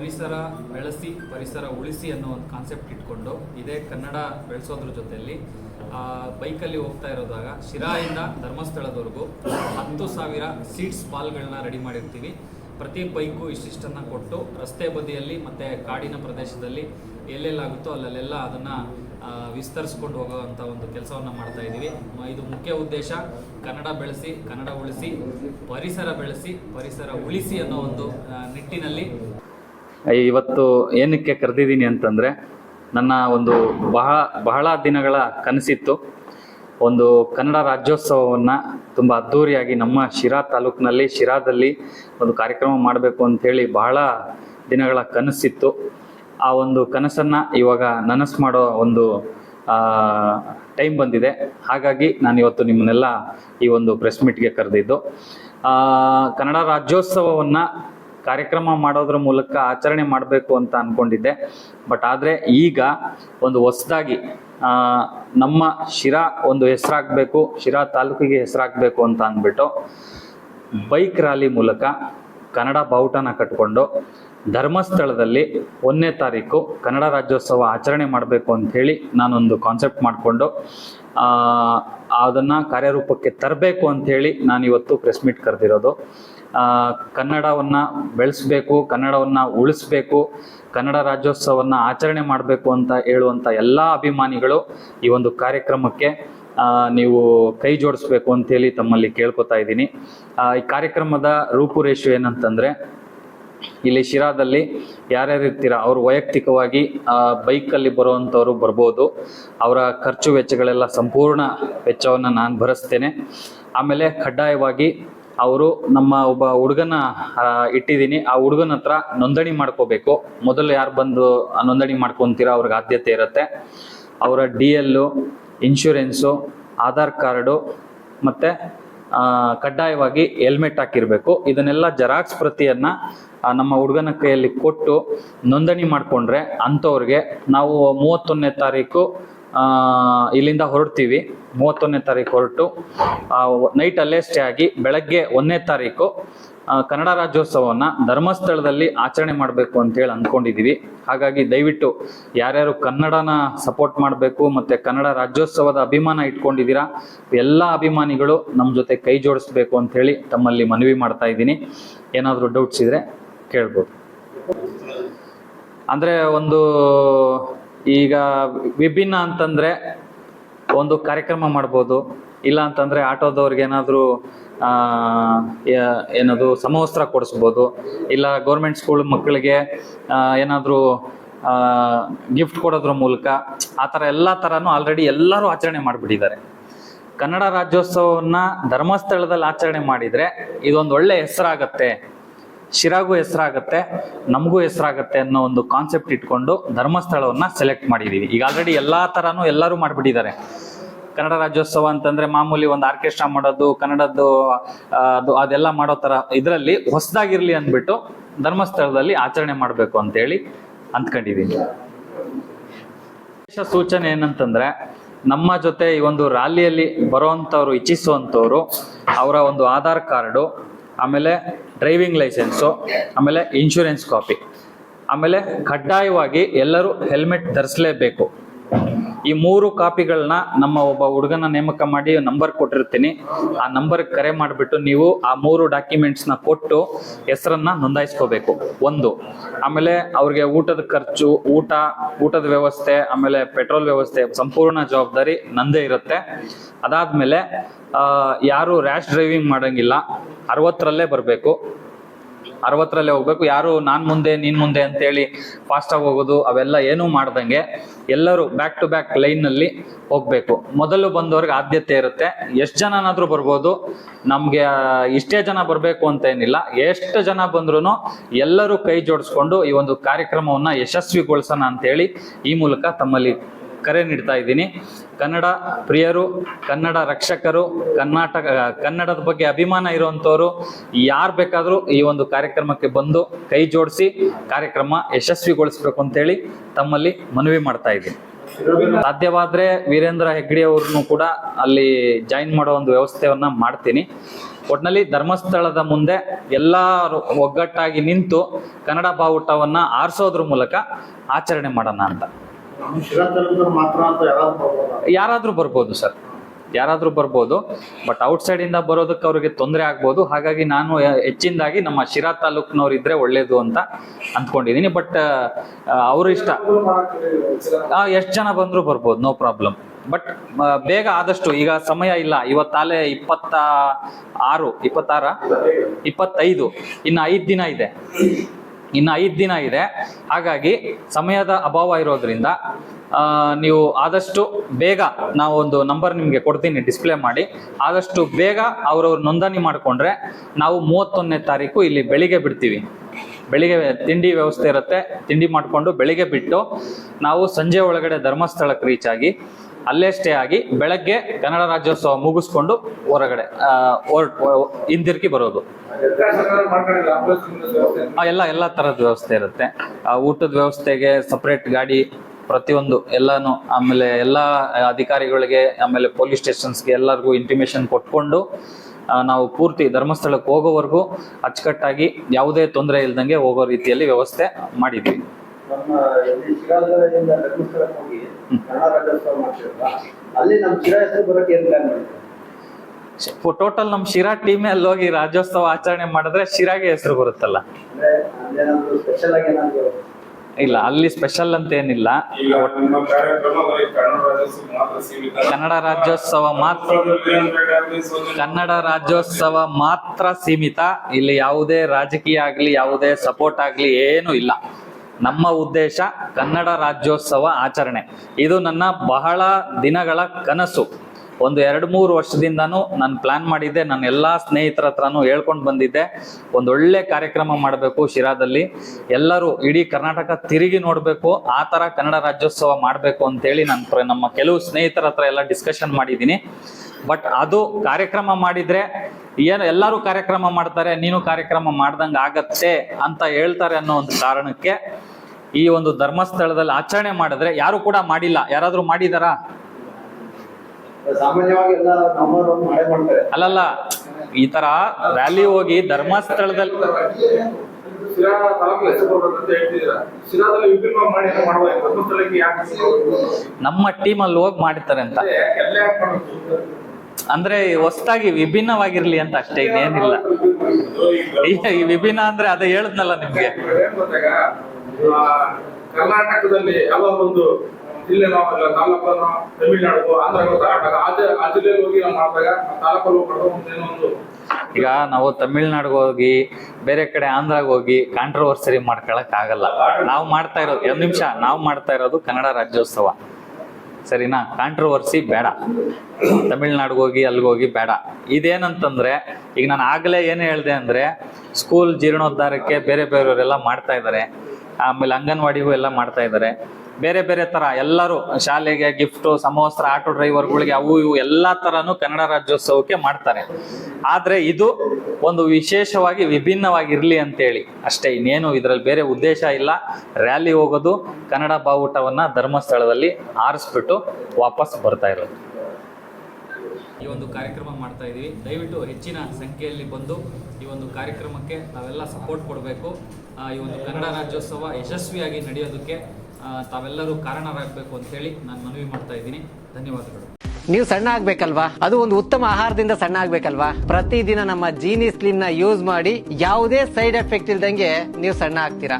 ಪರಿಸರ ಬೆಳೆಸಿ, ಪರಿಸರ ಉಳಿಸಿ ಅನ್ನೋ ಒಂದು ಕಾನ್ಸೆಪ್ಟ್ ಇಟ್ಕೊಂಡು ಇದೇ ಕನ್ನಡ ಬೆಳೆಸೋದ್ರ ಜೊತೆಯಲ್ಲಿ ಬೈಕಲ್ಲಿ ಹೋಗ್ತಾ ಇರೋದಾಗ ಶಿರಾಯಿಂದ ಧರ್ಮಸ್ಥಳದವರೆಗೂ ಹತ್ತು ಸಾವಿರ ಸೀಟ್ಸ್ ಬಾಲ್ಗಳನ್ನ ರೆಡಿ ಮಾಡಿರ್ತೀವಿ. ಪ್ರತಿ ಬೈಕು ಇಷ್ಟಿಷ್ಟನ್ನು ಕೊಟ್ಟು ರಸ್ತೆ ಬದಿಯಲ್ಲಿ ಮತ್ತು ಕಾಡಿನ ಪ್ರದೇಶದಲ್ಲಿ ಎಲ್ಲೆಲ್ಲಾಗುತ್ತೋ ಅಲ್ಲೆಲ್ಲ ಅದನ್ನು ವಿಸ್ತರಿಸ್ಕೊಂಡು ಹೋಗೋವಂಥ ಒಂದು ಕೆಲಸವನ್ನು ಮಾಡ್ತಾ ಇದ್ದೀವಿ. ಇದು ಮುಖ್ಯ ಉದ್ದೇಶ. ಕನ್ನಡ ಬೆಳೆಸಿ, ಕನ್ನಡ ಉಳಿಸಿ, ಪರಿಸರ ಬೆಳೆಸಿ, ಪರಿಸರ ಉಳಿಸಿ ಅನ್ನೋ ಒಂದು ನಿಟ್ಟಿನಲ್ಲಿ ಇವತ್ತು ಏನಕ್ಕೆ ಕರೆದಿದ್ದೀನಿ ಅಂತಂದರೆ, ನನ್ನ ಒಂದು ಬಹಳ ಬಹಳ ದಿನಗಳ ಕನಸಿತ್ತು. ಒಂದು ಕನ್ನಡ ರಾಜ್ಯೋತ್ಸವವನ್ನು ತುಂಬ ಅದ್ಧೂರಿಯಾಗಿ ನಮ್ಮ ಶಿರಾ ತಾಲೂಕಿನಲ್ಲಿ, ಶಿರಾದಲ್ಲಿ ಒಂದು ಕಾರ್ಯಕ್ರಮ ಮಾಡಬೇಕು ಅಂಥೇಳಿ ಬಹಳ ದಿನಗಳ ಕನಸಿತ್ತು. ಆ ಒಂದು ಕನಸನ್ನು ಇವಾಗ ನನಸು ಮಾಡೋ ಒಂದು ಟೈಮ್ ಬಂದಿದೆ. ಹಾಗಾಗಿ ನಾನು ಇವತ್ತು ನಿಮ್ಮನ್ನೆಲ್ಲ ಈ ಒಂದು ಪ್ರೆಸ್ ಮೀಟ್ಗೆ ಕರೆದಿದ್ದು. ಕನ್ನಡ ರಾಜ್ಯೋತ್ಸವವನ್ನು ಕಾರ್ಯಕ್ರಮ ಮಾಡೋದ್ರ ಮೂಲಕ ಆಚರಣೆ ಮಾಡಬೇಕು ಅಂತ ಅನ್ಕೊಂಡಿದ್ದೆ. ಬಟ್ ಆದರೆ ಈಗ ಒಂದು ಹೊಸದಾಗಿ ನಮ್ಮ ಶಿರಾ ಒಂದು ಹೆಸರಾಗಬೇಕು, ಶಿರಾ ತಾಲೂಕಿಗೆ ಹೆಸರಾಗಬೇಕು ಅಂತ ಅಂದ್ಬಿಟ್ಟು ಬೈಕ್ ರ್ಯಾಲಿ ಮೂಲಕ ಕನ್ನಡ ಬಾವುಟನ ಕಟ್ಕೊಂಡು ಧರ್ಮಸ್ಥಳದಲ್ಲಿ ಒಂದನೇ ತಾರೀಕು ಕನ್ನಡ ರಾಜ್ಯೋತ್ಸವ ಆಚರಣೆ ಮಾಡಬೇಕು ಅಂಥೇಳಿ ನಾನೊಂದು ಕಾನ್ಸೆಪ್ಟ್ ಮಾಡಿಕೊಂಡು ಅದನ್ನು ಕಾರ್ಯರೂಪಕ್ಕೆ ತರಬೇಕು ಅಂಥೇಳಿ ನಾನಿವತ್ತು ಪ್ರೆಸ್ ಮೀಟ್ ಕರೆದಿರೋದು. ಕನ್ನಡವನ್ನು ಬೆಳೆಸಬೇಕು, ಕನ್ನಡವನ್ನು ಉಳಿಸ್ಬೇಕು, ಕನ್ನಡ ರಾಜ್ಯೋತ್ಸವವನ್ನು ಆಚರಣೆ ಮಾಡಬೇಕು ಅಂತ ಹೇಳುವಂಥ ಎಲ್ಲ ಅಭಿಮಾನಿಗಳು ಈ ಒಂದು ಕಾರ್ಯಕ್ರಮಕ್ಕೆ ನೀವು ಕೈ ಜೋಡಿಸ್ಬೇಕು ಅಂತೇಳಿ ತಮ್ಮಲ್ಲಿ ಕೇಳ್ಕೊತಾ ಇದ್ದೀನಿ. ಈ ಕಾರ್ಯಕ್ರಮದ ರೂಪುರೇಷು ಏನಂತಂದರೆ ಇಲ್ಲಿ ಶಿರಾದಲ್ಲಿ ಯಾರ್ಯಾರು ಇರ್ತೀರಾ, ಅವರು ವೈಯಕ್ತಿಕವಾಗಿ ಬೈಕಲ್ಲಿ ಬರುವಂಥವ್ರು ಬರ್ಬೋದು. ಅವರ ಖರ್ಚು ವೆಚ್ಚಗಳೆಲ್ಲ ಸಂಪೂರ್ಣ ವೆಚ್ಚವನ್ನು ನಾನು ಭರಿಸ್ತೇನೆ. ಆಮೇಲೆ ಕಡ್ಡಾಯವಾಗಿ ಅವರು ನಮ್ಮ ಒಬ್ಬ ಹುಡುಗನ ಇಟ್ಟಿದ್ದೀನಿ. ಆ ಹುಡುಗನ ಹತ್ರ ನೋಂದಣಿ ಮಾಡ್ಕೋಬೇಕು. ಮೊದಲು ಯಾರು ಬಂದು ನೋಂದಣಿ ಮಾಡ್ಕೊತೀರಾ ಅವ್ರಿಗೆ ಆದ್ಯತೆ ಇರುತ್ತೆ. ಅವರ ಡಿ ಎಲ್ಲು ಇನ್ಶೂರೆನ್ಸು, ಆಧಾರ್ ಕಾರ್ಡು ಮತ್ತು ಕಡ್ಡಾಯವಾಗಿ ಹೆಲ್ಮೆಟ್ ಹಾಕಿರಬೇಕು. ಇದನ್ನೆಲ್ಲ ಜೆರಾಕ್ಸ್ ಪ್ರತಿಯನ್ನ ನಮ್ಮ ಹುಡುಗನ ಕೈಯಲ್ಲಿ ಕೊಟ್ಟು ನೋಂದಣಿ ಮಾಡಿಕೊಂಡ್ರೆ ಅಂಥವ್ರಿಗೆ ನಾವು ಮೂವತ್ತೊಂದನೇ ತಾರೀಕು ಇಲ್ಲಿಂದ ಹೊರಡ್ತೀವಿ. ಮೂವತ್ತೊಂದನೇ ತಾರೀಕು ಹೊರಟು ನೈಟ್ ಅಲ್ಲೇ ಸ್ಟೇ ಆಗಿ ಬೆಳಗ್ಗೆ ಒಂದನೇ ತಾರೀಕು ಕನ್ನಡ ರಾಜ್ಯೋತ್ಸವವನ್ನು ಧರ್ಮಸ್ಥಳದಲ್ಲಿ ಆಚರಣೆ ಮಾಡಬೇಕು ಅಂತೇಳಿ ಅಂದ್ಕೊಂಡಿದ್ದೀವಿ ಹಾಗಾಗಿ ದಯವಿಟ್ಟು ಯಾರ್ಯಾರು ಕನ್ನಡನ ಸಪೋರ್ಟ್ ಮಾಡಬೇಕು ಮತ್ತು ಕನ್ನಡ ರಾಜ್ಯೋತ್ಸವದ ಅಭಿಮಾನ ಇಟ್ಕೊಂಡಿದ್ದೀರಾ ಎಲ್ಲ ಅಭಿಮಾನಿಗಳು ನಮ್ಮ ಜೊತೆ ಕೈ ಜೋಡಿಸ್ಬೇಕು ಹೇಳಿ ತಮ್ಮಲ್ಲಿ ಮನವಿ ಮಾಡ್ತಾ ಇದ್ದೀನಿ. ಏನಾದರೂ ಡೌಟ್ಸ್ ಇದ್ದರೆ ಕೇಳ್ಬೋದು. ಅಂದರೆ ಒಂದು ಈಗ ವಿಭಿನ್ನ ಅಂತಂದರೆ ಒಂದು ಕಾರ್ಯಕ್ರಮ ಮಾಡ್ಬೋದು ಇಲ್ಲ ಅಂತಂದರೆ ಆಟೋದವ್ರಿಗೆ ಏನಾದರೂ ಏನದು ಸಮವಸ್ತ್ರ ಕೊಡಿಸ್ಬೋದು. ಇಲ್ಲ ಗೌರ್ಮೆಂಟ್ ಸ್ಕೂಲ್ ಮಕ್ಕಳಿಗೆ ಏನಾದರೂ ಗಿಫ್ಟ್ ಕೊಡೋದ್ರ ಮೂಲಕ ಆ ಥರ ಎಲ್ಲ ಥರನೂ ಆಲ್ರೆಡಿ ಎಲ್ಲರೂ ಆಚರಣೆ ಮಾಡಿಬಿಟ್ಟಿದ್ದಾರೆ. ಕನ್ನಡ ರಾಜ್ಯೋತ್ಸವವನ್ನು ಧರ್ಮಸ್ಥಳದಲ್ಲಿ ಆಚರಣೆ ಮಾಡಿದರೆ ಇದೊಂದು ಒಳ್ಳೆ ಹೆಸರಾಗತ್ತೆ. ಶಿರಾಗೂ ಹೆಸರಾಗತ್ತೆ, ನಮಗೂ ಹೆಸರಾಗತ್ತೆ ಅನ್ನೋ ಒಂದು ಕಾನ್ಸೆಪ್ಟ್ ಇಟ್ಕೊಂಡು ಧರ್ಮಸ್ಥಳವನ್ನು ಸೆಲೆಕ್ಟ್ ಮಾಡಿದ್ದೀವಿ ಈಗ ಆಲ್ರೆಡಿ ಎಲ್ಲ ಥರನೂ ಎಲ್ಲರೂ ಮಾಡಿಬಿಟ್ಟಿದ್ದಾರೆ. ಕನ್ನಡ ರಾಜ್ಯೋತ್ಸವ ಅಂತಂದ್ರೆ ಮಾಮೂಲಿ ಒಂದು ಆರ್ಕೆಸ್ಟ್ರಾ ಮಾಡೋದು, ಕನ್ನಡದ್ದು ಅದು ಅದೆಲ್ಲ ಮಾಡೋ ತರ ಇದರಲ್ಲಿ ಹೊಸದಾಗಿರ್ಲಿ ಅಂದ್ಬಿಟ್ಟು ಧರ್ಮಸ್ಥಳದಲ್ಲಿ ಆಚರಣೆ ಮಾಡಬೇಕು ಅಂತೇಳಿ ಅಂದ್ಕೊಂಡಿದ್ದೀನಿ ವಿಶೇಷ ಸೂಚನೆ ಏನಂತಂದ್ರೆ ನಮ್ಮ ಜೊತೆ ಈ ಒಂದು ರ್ಯಾಲಿಯಲ್ಲಿ ಬರುವಂತವ್ರು, ಇಚ್ಛಿಸುವಂತವ್ರು, ಅವರ ಒಂದು ಆಧಾರ್ ಕಾರ್ಡು, ಆಮೇಲೆ ಡ್ರೈವಿಂಗ್ ಲೈಸೆನ್ಸು ಆಮೇಲೆ ಇನ್ಶೂರೆನ್ಸ್ ಕಾಪಿ ಆಮೇಲೆ ಕಡ್ಡಾಯವಾಗಿ ಎಲ್ಲರೂ ಹೆಲ್ಮೆಟ್ ಧರಿಸಲೇಬೇಕು. ಈ ಮೂರು ಕಾಪಿಗಳನ್ನ ನಮ್ಮ ಒಬ್ಬ ಹುಡುಗನ ನೇಮಕ ಮಾಡಿ ನಂಬರ್ ಕೊಟ್ಟಿರ್ತೀನಿ. ಆ ನಂಬರ್ ಕರೆ ಮಾಡಿಬಿಟ್ಟು ನೀವು ಆ ಮೂರು ಡಾಕ್ಯುಮೆಂಟ್ಸ್ನ ಕೊಟ್ಟು ಹೆಸರನ್ನ ನೋಂದಾಯಿಸ್ಕೋಬೇಕು. ಒಂದು, ಆಮೇಲೆ ಅವ್ರಿಗೆ ಊಟದ ಖರ್ಚು, ಊಟ, ಊಟದ ವ್ಯವಸ್ಥೆ, ಆಮೇಲೆ ಪೆಟ್ರೋಲ್ ವ್ಯವಸ್ಥೆ ಸಂಪೂರ್ಣ ಜವಾಬ್ದಾರಿ ನಂದೇ ಇರುತ್ತೆ. ಅದಾದ್ಮೇಲೆ ಯಾರು ರ್ಯಾಶ್ ಡ್ರೈವಿಂಗ್ ಮಾಡಂಗಿಲ್ಲ. ಅರವತ್ತರಲ್ಲೇ ಬರಬೇಕು. ಅರವತ್ತರಲ್ಲೇ ಹೋಗ್ಬೇಕು. ಯಾರು ನಾನ್ ಮುಂದೆ, ನೀನ್ ಮುಂದೆ ಅಂತೇಳಿ ಫಾಸ್ಟಾಗಿ ಹೋಗೋದು, ಅವೆಲ್ಲ ಏನೂ ಮಾಡ್ದಂಗೆ ಎಲ್ಲರೂ ಬ್ಯಾಕ್ ಟು ಬ್ಯಾಕ್ ಲೈನ್ನಲ್ಲಿ ಹೋಗ್ಬೇಕು. ಮೊದಲು ಬಂದವ್ರಿಗೆ ಆದ್ಯತೆ ಇರುತ್ತೆ. ಎಷ್ಟು ಜನನಾದ್ರೂ ಬರ್ಬೋದು. ನಮಗೆ ಇಷ್ಟೇ ಜನ ಬರಬೇಕು ಅಂತ ಏನಿಲ್ಲ. ಎಷ್ಟು ಜನ ಬಂದ್ರೂ ಎಲ್ಲರೂ ಕೈ ಜೋಡಿಸ್ಕೊಂಡು ಈ ಒಂದು ಕಾರ್ಯಕ್ರಮವನ್ನ ಯಶಸ್ವಿಗೊಳಿಸೋಣ ಅಂತೇಳಿ ಈ ಮೂಲಕ ತಮ್ಮಲ್ಲಿ ಕರೆ ನೀಡ್ತಾ ಇದ್ದೀನಿ. ಕನ್ನಡ ಪ್ರಿಯರು, ಕನ್ನಡ ರಕ್ಷಕರು, ಕರ್ನಾಟಕ, ಕನ್ನಡದ ಬಗ್ಗೆ ಅಭಿಮಾನ ಇರುವಂಥವರು ಯಾರು ಬೇಕಾದರೂ ಈ ಒಂದು ಕಾರ್ಯಕ್ರಮಕ್ಕೆ ಬಂದು ಕೈ ಜೋಡಿಸಿ ಕಾರ್ಯಕ್ರಮ ಯಶಸ್ವಿಗೊಳಿಸ್ಬೇಕು ಅಂತೇಳಿ ತಮ್ಮಲ್ಲಿ ಮನವಿ ಮಾಡ್ತಾ ಇದ್ದೀನಿ. ಸಾಧ್ಯವಾದ್ರೆ ವೀರೇಂದ್ರ ಹೆಗ್ಡೆ ಅವ್ರನ್ನು ಕೂಡ ಅಲ್ಲಿ ಜಾಯಿನ್ ಮಾಡೋ ಒಂದು ವ್ಯವಸ್ಥೆಯನ್ನ ಮಾಡ್ತೀನಿ. ಒಟ್ನಲ್ಲಿ ಧರ್ಮಸ್ಥಳದ ಮುಂದೆ ಎಲ್ಲರೂ ಒಗ್ಗಟ್ಟಾಗಿ ನಿಂತು ಕನ್ನಡ ಬಾವುಟವನ್ನ ಆರಿಸೋದ್ರ ಮೂಲಕ ಆಚರಣೆ ಮಾಡೋಣ ಅಂತ. ಯಾರಾದ್ರೂ ಬರ್ಬೋದಾ? ಸರ್. ಯಾರಾದ್ರೂ ಬರ್ಬೋದು. ಬಟ್ ಔಟ್ ಸೈಡ್ ಇಂದ ಬರೋದಕ್ಕೆ ಅವ್ರಿಗೆ ತೊಂದರೆ ಆಗ್ಬೋದು. ಹಾಗಾಗಿ ನಾನು ಹೆಚ್ಚಿನದಾಗಿ ನಮ್ಮ ಶಿರಾ ತಾಲೂಕ್ನವ್ರು ಇದ್ರೆ ಒಳ್ಳೇದು ಅಂತ ಅಂದ್ಕೊಂಡಿದ್ದೀನಿ. ಬಟ್ ಅವ್ರ ಇಷ್ಟ. ಎಷ್ಟು ಜನ ಬಂದ್ರು ಬರ್ಬೋದು. ನೋ ಪ್ರಾಬ್ಲಮ್ ಬಟ್ ಬೇಗ ಆದಷ್ಟು ಈಗ ಸಮಯ ಇಲ್ಲ. ಇವತ್ತಾಲೆ ಇಪ್ಪತ್ತ ಆರು, ಇಪ್ಪತ್ತಾರ? ಇಪ್ಪತ್ತೈದು. ಇನ್ನು ಐದು ದಿನ ಇದೆ. ಇನ್ನು ಐದು ದಿನ ಇದೆ. ಹಾಗಾಗಿ ಸಮಯದ ಅಭಾವ ಇರೋದ್ರಿಂದ ನೀವು ಆದಷ್ಟು ಬೇಗ ನಾವು ಒಂದು ನಂಬರ್ ನಿಮಗೆ ಕೊಡ್ತೀನಿ ಡಿಸ್ಪ್ಲೇ ಮಾಡಿ. ಆದಷ್ಟು ಬೇಗ ಅವ್ರವ್ರ ನೋಂದಣಿ ಮಾಡಿಕೊಂಡ್ರೆ ನಾವು ಮೂವತ್ತೊಂದನೇ ತಾರೀಕು ಇಲ್ಲಿ ಬೆಳಿಗ್ಗೆ ಬಿಡ್ತೀವಿ. ಬೆಳಿಗ್ಗೆ ತಿಂಡಿ ವ್ಯವಸ್ಥೆ ಇರುತ್ತೆ. ತಿಂಡಿ ಮಾಡಿಕೊಂಡು ಬೆಳಿಗ್ಗೆ ಬಿಟ್ಟು ನಾವು ಸಂಜೆ ಒಳಗಡೆ ಧರ್ಮಸ್ಥಳಕ್ಕೆ ರೀಚ್ ಆಗಿ ಅಲ್ಲೇ ಸ್ಟೇ ಆಗಿ ಬೆಳಗ್ಗೆ ಕನ್ನಡ ರಾಜ್ಯೋತ್ಸವ ಮುಗಿಸ್ಕೊಂಡು ಹೊರಗಡೆ ಹಿಂದಿರುಗಿ ಬರೋದು. ಎಲ್ಲ ಎಲ್ಲ ತರದ ವ್ಯವಸ್ಥೆ ಇರುತ್ತೆ. ಆ, ಊಟದ ವ್ಯವಸ್ಥೆಗೆ ಸಪ್ರೇಟ್ ಗಾಡಿ ಪ್ರತಿಯೊಂದು ಎಲ್ಲಾನು ಆಮೇಲೆ ಎಲ್ಲ ಅಧಿಕಾರಿಗಳಿಗೆ ಆಮೇಲೆ ಪೊಲೀಸ್ ಸ್ಟೇಷನ್ಸ್ಗೆ ಎಲ್ಲರಿಗೂ ಇಂಟಿಮೇಶನ್ ಕೊಟ್ಕೊಂಡು ನಾವು ಪೂರ್ತಿ ಧರ್ಮಸ್ಥಳಕ್ಕೆ ಹೋಗೋವರೆಗೂ ಅಚ್ಚುಕಟ್ಟಾಗಿ ಯಾವುದೇ ತೊಂದರೆ ಇಲ್ದಂಗೆ ಹೋಗೋ ರೀತಿಯಲ್ಲಿ ವ್ಯವಸ್ಥೆ ಮಾಡಿದ್ವಿ. ಅಲ್ಲಿ ನಮ್ಮ ಶಿರಾ ಹೆಸರು ಬರೋಕೆ ಏನ್ ಪ್ಲಾನ್ ಮಾಡಿದ್ರು ಟೋಟಲ್ ನಮ್ ಶಿರಾ ಟೀಮ್ ಅಲ್ಲಿ ಹೋಗಿ ರಾಜ್ಯೋತ್ಸವ ಆಚರಣೆ ಮಾಡಿದ್ರೆ ಶಿರಾಗೆ ಹೆಸರು ಬರುತ್ತಲ್ಲ. ಸ್ಪೆಷಲ್ ಆಗಿ ಇಲ್ಲ ಅಲ್ಲಿ ಸ್ಪೆಷಲ್ ಅಂತ ಏನಿಲ್ಲ. ಕನ್ನಡ ರಾಜ್ಯೋತ್ಸವ ಮಾತ್ರ ಕನ್ನಡ ರಾಜ್ಯೋತ್ಸವ ಮಾತ್ರ ಸೀಮಿತ. ಇಲ್ಲಿ ಯಾವುದೇ ರಾಜಕೀಯ ಆಗ್ಲಿ ಯಾವುದೇ ಸಪೋರ್ಟ್ ಆಗ್ಲಿ ಏನು ಇಲ್ಲ. ನಮ್ಮ ಉದ್ದೇಶ ಕನ್ನಡ ರಾಜ್ಯೋತ್ಸವ ಆಚರಣೆ. ಇದು ನನ್ನ ಬಹಳ ದಿನಗಳ ಕನಸು. ಒಂದು ಎರಡು ಮೂರು ವರ್ಷದಿಂದನೂ ನಾನು ಪ್ಲಾನ್ ಮಾಡಿದ್ದೆ ನನ್ನ ಎಲ್ಲಾ ಸ್ನೇಹಿತರ ಹತ್ರನೂ ಹೇಳ್ಕೊಂಡು ಬಂದಿದ್ದೆ. ಒಂದೊಳ್ಳೆ ಕಾರ್ಯಕ್ರಮ ಮಾಡಬೇಕು ಶಿರಾದಲ್ಲಿ. ಎಲ್ಲರೂ ಇಡೀ ಕರ್ನಾಟಕ ತಿರುಗಿ ನೋಡಬೇಕು, ಆ ಥರ ಕನ್ನಡ ರಾಜ್ಯೋತ್ಸವ ಮಾಡಬೇಕು ಅಂತೇಳಿ ನನ್ನ ನಮ್ಮ ಕೆಲವು ಸ್ನೇಹಿತರ ಹತ್ರ ಎಲ್ಲ ಡಿಸ್ಕಷನ್ ಮಾಡಿದ್ದೀನಿ. ಬಟ್ ಅದು ಕಾರ್ಯಕ್ರಮ ಮಾಡಿದ್ರೆ ಏನು, ಎಲ್ಲರೂ ಕಾರ್ಯಕ್ರಮ ಮಾಡ್ತಾರೆ, ನೀನು ಕಾರ್ಯಕ್ರಮ ಮಾಡ್ದಂಗೆ ಆಗತ್ತೆ ಅಂತ ಹೇಳ್ತಾರೆ ಅನ್ನೋ ಒಂದು ಕಾರಣಕ್ಕೆ ಈ ಒಂದು ಧರ್ಮಸ್ಥಳದಲ್ಲಿ ಆಚರಣೆ ಮಾಡಿದ್ರೆ ಯಾರು ಕೂಡ ಮಾಡಿಲ್ಲ. ಯಾರಾದ್ರೂ ಮಾಡಿದಾರಾ? ಅಲ್ಲಲ್ಲ ಈ ತರ ರ್ಯಾಲಿ ಹೋಗಿ ಧರ್ಮಸ್ಥಳದಲ್ಲಿ ನಮ್ಮ ಟೀಮ್ ಅಲ್ಲಿ ಹೋಗಿ ಮಾಡ್ತಾರೆ ಅಂತ. ಅಂದ್ರೆ ಹೊಸದಾಗಿ ವಿಭಿನ್ನವಾಗಿರ್ಲಿ ಅಂತ ಅಷ್ಟೇ ಇನ್ನೇನಿಲ್ಲ. ವಿಭಿನ್ನ ಅಂದ್ರೆ ಅದೇ ಹೇಳದ್ನಲ್ಲ ನಿಮ್ಗೆ. ಕರ್ನಾಟಕದಲ್ಲಿ ಯಾವ ಒಂದು ಇಲ್ಲ ತಾಲೂಕನ್ನು ತಮಿಳ್ನಾಡು ಆಂಧ್ರ ಕರ್ನಾಟಕ, ಆ ಜಿಲ್ಲೆಗೆ ಹೋಗಿ ನಾವು ಮಾಡಿದಾಗ ತಾಲೂಕಲ್ಲಿ ಒಂದೇನೋ ಒಂದು ಈಗ ನಾವು ತಮಿಳ್ನಾಡಿಗೆ ಹೋಗಿ, ಬೇರೆ ಕಡೆ ಆಂಧ್ರಾಗ ಹೋಗಿ ಕಾಂಟ್ರವರ್ಸರಿ ಮಾಡ್ಕೊಳಕ್ ಆಗಲ್ಲ. ನಾವು ಮಾಡ್ತಾ ಇರೋದು, ಒಂದ್ ನಿಮಿಷ, ನಾವು ಮಾಡ್ತಾ ಇರೋದು ಕನ್ನಡ ರಾಜ್ಯೋತ್ಸವ. ಸರಿನಾ? ಕಾಂಟ್ರವರ್ಸಿ ಬೇಡ. ತಮಿಳ್ನಾಡಿಗೆ ಹೋಗಿ, ಅಲ್ಲಿಗೆ ಹೋಗಿ ಬೇಡ. ಇದೇನಂತಂದ್ರೆ, ಈಗ ನಾನು ಆಗಲೇ ಏನು ಹೇಳಿದೆ ಅಂದ್ರೆ ಸ್ಕೂಲ್ ಜೀರ್ಣೋದ್ಧಾರಕ್ಕೆ ಬೇರೆ ಬೇರೆಯವರೆಲ್ಲ ಮಾಡ್ತಾ ಇದ್ದಾರೆ ಆಮೇಲೆ ಅಂಗನವಾಡಿಗೂ ಎಲ್ಲ ಮಾಡ್ತಾ ಇದ್ದಾರೆ ಬೇರೆ ಬೇರೆ ತರ ಎಲ್ಲರೂ ಶಾಲೆಗೆ ಗಿಫ್ಟ್ ಸಮವಸ್ತ್ರ ಆಟೋ ಡ್ರೈವರ್ಗಳಿಗೆ ಅವು ಇವು ಎಲ್ಲಾ ತರನು ಕನ್ನಡ ರಾಜ್ಯೋತ್ಸವಕ್ಕೆ ಮಾಡ್ತಾರೆ. ಆದ್ರೆ ಇದು ಒಂದು ವಿಶೇಷವಾಗಿ ವಿಭಿನ್ನವಾಗಿರ್ಲಿ ಅಂತೇಳಿ. ಅಷ್ಟೇ ಇನ್ನೇನು ಇದರಲ್ಲಿ ಬೇರೆ ಉದ್ದೇಶ ಇಲ್ಲ. ರ್ಯಾಲಿ ಹೋಗೋದು ಕನ್ನಡ ಬಾವುಟವನ್ನ ಧರ್ಮಸ್ಥಳದಲ್ಲಿ ಆರಿಸ್ಬಿಟ್ಟು ವಾಪಸ್ ಬರ್ತಾ ಇರೋದು. ಈ ಒಂದು ಕಾರ್ಯಕ್ರಮ ಮಾಡ್ತಾ ಇದ್ದೀವಿ ದಯವಿಟ್ಟು ಹೆಚ್ಚಿನ ಸಂಖ್ಯೆಯಲ್ಲಿ ಬಂದು ಈ ಒಂದು ಕಾರ್ಯಕ್ರಮಕ್ಕೆ ತಾವೆಲ್ಲ ಸಪೋರ್ಟ್ ಕೊಡಬೇಕು. ಈ ಒಂದು ಕನ್ನಡ ರಾಜ್ಯೋತ್ಸವ ಯಶಸ್ವಿಯಾಗಿ ನಡೆಯೋದಕ್ಕೆ ತಾವೆಲ್ಲರೂ ಕಾರಣರಾಗಬೇಕು ಅಂತೇಳಿ ನಾನು ಮನವಿ ಮಾಡ್ತಾ ಇದ್ದೀನಿ. ಧನ್ಯವಾದಗಳು. ನೀವು ಸಣ್ಣ ಆಗ್ಬೇಕಲ್ವಾ? ಅದು ಒಂದು ಉತ್ತಮ ಆಹಾರದಿಂದ ಸಣ್ಣ ಆಗ್ಬೇಕಲ್ವಾ? ಪ್ರತಿದಿನ ನಮ್ಮ ಜೀನಿ ಸ್ಲಿಮ್ನ ಯೂಸ್ ಮಾಡಿ ಯಾವುದೇ ಸೈಡ್ ಎಫೆಕ್ಟ್ ಇಲ್ದಂಗೆ ನೀವು ಸಣ್ಣ ಆಗ್ತೀರಾ?